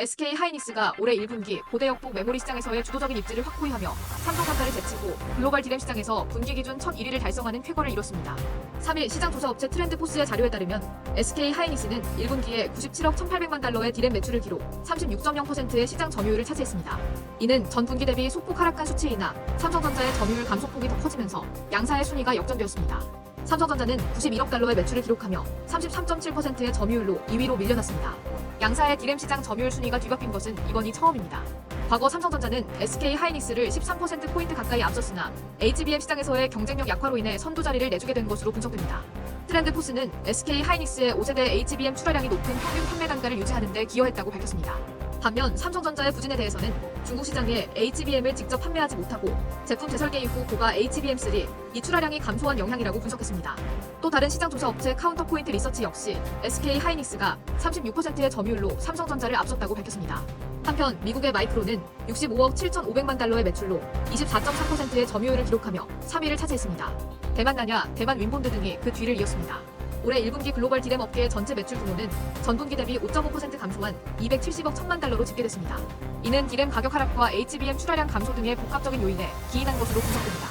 SK 하이닉스가 올해 1분기 고대 역폭 메모리 시장에서의 주도적인 입지를 확고히 하며 삼성전자를 제치고 글로벌 디램 시장에서 분기 기준 첫 1위를 달성하는 쾌거를 이뤘습니다. 3일 시장 조사 업체 트렌드포스의 자료에 따르면 SK 하이닉스는 1분기에 97억 1,800만 달러의 디램 매출을 기록 36.0%의 시장 점유율을 차지했습니다. 이는 전 분기 대비 소폭 하락한 수치이나 삼성전자의 점유율 감소폭이 더 커지면서 양사의 순위가 역전되었습니다. 삼성전자는 91억 달러의 매출을 기록하며 33.7%의 점유율로 2위로 밀려났습니다. 양사의 디램 시장 점유율 순위가 뒤바뀐 것은 이번이 처음입니다. 과거 삼성전자는 SK 하이닉스를 13%포인트 가까이 앞섰으나 HBM 시장에서의 경쟁력 약화로 인해 선두 자리를 내주게 된 것으로 분석됩니다. 트렌드포스는 SK 하이닉스의 5세대 HBM 출하량이 높은 평균 판매 단가를 유지하는 데 기여했다고 밝혔습니다. 반면 삼성전자의 부진에 대해서는 중국 시장에 HBM을 직접 판매하지 못하고 제품 재설계 이후 고가 HBM3 이 출하량이 감소한 영향이라고 분석했습니다. 또 다른 시장 조사 업체 카운터포인트 리서치 역시 SK 하이닉스가 36%의 점유율로 삼성전자를 앞섰다고 밝혔습니다. 한편 미국의 마이크로는 65억 7,500만 달러의 매출로 24.3%의 점유율을 기록하며 3위를 차지했습니다. 대만 나냐, 대만 윈본드 등이 그 뒤를 이었습니다. 올해 1분기 글로벌 디램 업계의 전체 매출 규모는 전분기 대비 5.5% 감소한 270억 1천만 달러로 집계됐습니다. 이는 디램 가격 하락과 HBM 출하량 감소 등의 복합적인 요인에 기인한 것으로 분석됩니다.